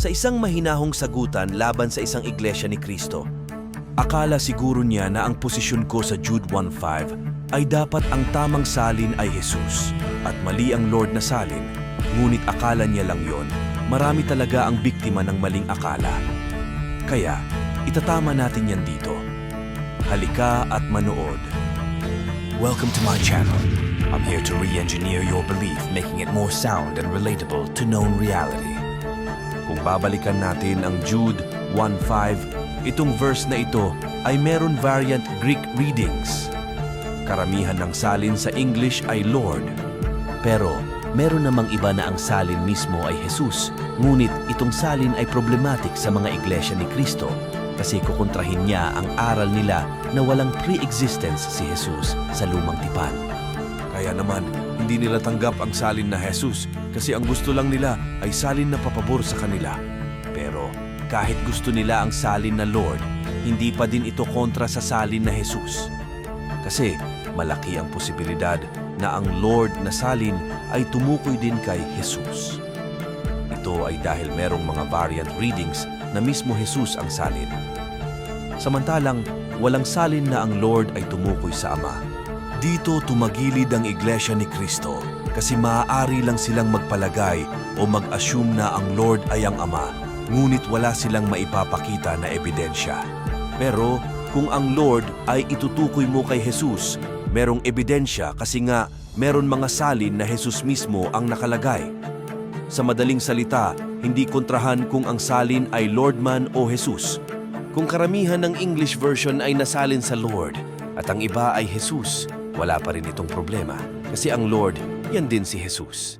sa isang mahinahong sagutan laban sa isang iglesia ni Kristo. Akala siguro niya na ang posisyon ko sa Jude 1.5 ay dapat ang tamang salin ay Jesus at mali ang Lord na salin, ngunit akala niya lang yon. Marami talaga ang biktima ng maling akala. Kaya, itatama natin yan dito. Halika at manood. Welcome to my channel. I'm here to re-engineer your belief, making it more sound and relatable to known reality. Kung babalikan natin ang Jude 1.5, itong verse na ito ay meron variant Greek readings. Karamihan ng salin sa English ay Lord. Pero meron namang iba na ang salin mismo ay Jesus. Ngunit itong salin ay problematic sa mga iglesia ni Kristo kasi kukontrahin niya ang aral nila na walang pre-existence si Jesus sa lumang tipan. Kaya naman, hindi nila tanggap ang salin na Jesus kasi ang gusto lang nila ay salin na papabor sa kanila. Pero kahit gusto nila ang salin na Lord, hindi pa din ito kontra sa salin na Jesus. Kasi malaki ang posibilidad na ang Lord na salin ay tumukoy din kay Jesus. Ito ay dahil merong mga variant readings na mismo Jesus ang salin. Samantalang walang salin na ang Lord ay tumukoy sa Ama. Dito tumagilid ang iglesia ni Kristo kasi maaari lang silang magpalagay o mag-assume na ang Lord ay ang Ama, ngunit wala silang maipapakita na ebidensya. Pero kung ang Lord ay itutukoy mo kay Jesus, merong ebidensya kasi nga meron mga salin na Jesus mismo ang nakalagay. Sa madaling salita, hindi kontrahan kung ang salin ay Lord man o Jesus. Kung karamihan ng English version ay nasalin sa Lord at ang iba ay Jesus, wala pa rin itong problema kasi ang Lord, yan din si Jesus.